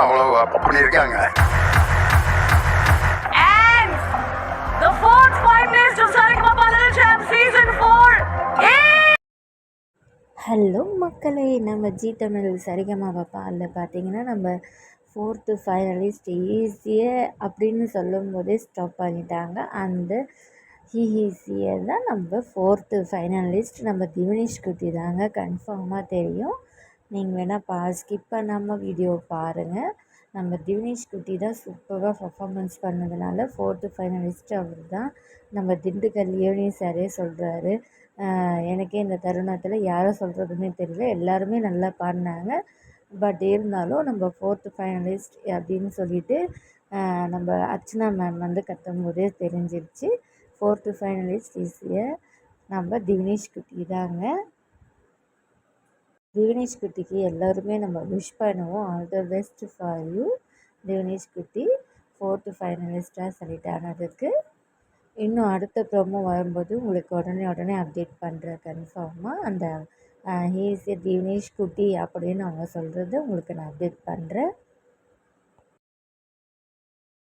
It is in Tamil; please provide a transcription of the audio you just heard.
அவ்வளோ பண்ணியிருக்காங்க And the fourth finalist of Sarigama Little Champ Season 4 is... hello மக்களே. நம்ம ஜி தமிழ் சரிகமாவை பாலில் பார்த்தீங்கன்னா நம்ம ஃபோர்த்து ஃபைனலிஸ்ட் ஈஸிய அப்படின்னு சொல்லும் போதே ஸ்டாப் பண்ணிட்டாங்க அந்த ஈஸியை தான் நம்ம ஃபோர்த்து ஃபைனலிஸ்ட் நம்ம திவினேஷ் குட்டி தாங்க கன்ஃபார்மாக தெரியும். நீங்கள் வேணால் பா ஸ்கிப் பண்ணாமல் வீடியோ பாருங்கள் நம்ம திவினேஷ் குட்டி தான் சூப்பராக பர்ஃபார்மன்ஸ் பண்ணதுனால ஃபோர்த்து ஃபைனலிஸ்ட் அவர் தான். நம்ம திண்டுக்கல் ஈவினிங் சாரே சொல்கிறாரு எனக்கே இந்த தருணத்தில் யாரை சொல்கிறதுமே தெரியல. எல்லாருமே நல்லா பாடினாங்க. பட் இருந்தாலும் நம்ம ஃபோர்த்து ஃபைனலிஸ்ட் அப்படின்னு சொல்லிட்டு நம்ம அர்ச்சனா மேம் வந்து கத்தும் போதே தெரிஞ்சிருச்சு. ஃபோர்த்து ஃபைனலிஸ்ட் ஈஸியாக நம்ம திவினேஷ் குட்டி தாங்க. திவினேஷ் குட்டிக்கு எல்லோருமே நம்ம விஷ் பண்ணுவோம். All the best for you Dhivinesh குட்டி ஃபோர்த்து ஃபைனலிஸ்ட்டாக செலக்ட் ஆனதுக்கு. இன்னும் அடுத்த ப்ரோமோ வரும்போது உங்களுக்கு உடனே உடனே அப்டேட் பண்ணுற கன்ஃபார்மாக அந்த ஹீஸ் தீவினேஷ் குட்டி அப்படின்னு அவங்க சொல்கிறத உங்களுக்கு நான் அப்டேட் பண்ணுறேன்